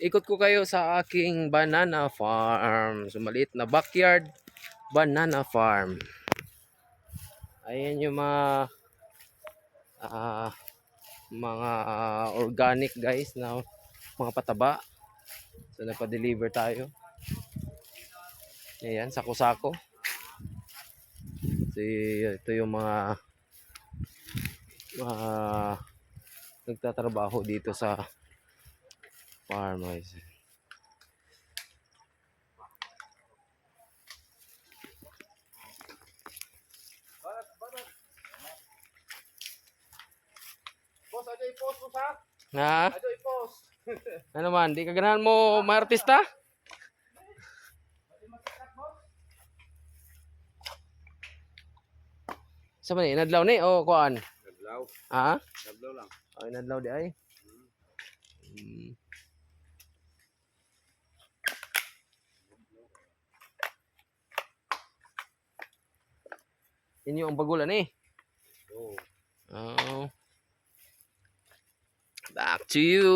ikot ko kayo sa aking banana farm. So, na backyard banana farm. Ayan yung mga ah, mga ah, organic guys na mga pataba. So, nagpa-deliver tayo. Ayan, sako-sako. So, ito yung mga mga nagtatrabaho dito sa farm guys. Boss, aja i-post mo sa? Ha? Aja i-post. Ano man, di ka ganahan mo mga artista? Sa man inadlaw ni o kuan? Naglaw. Ha? Naglaw lang. O inadlaw di ay. Inyo ang bagulan eh. Oh. Back to you.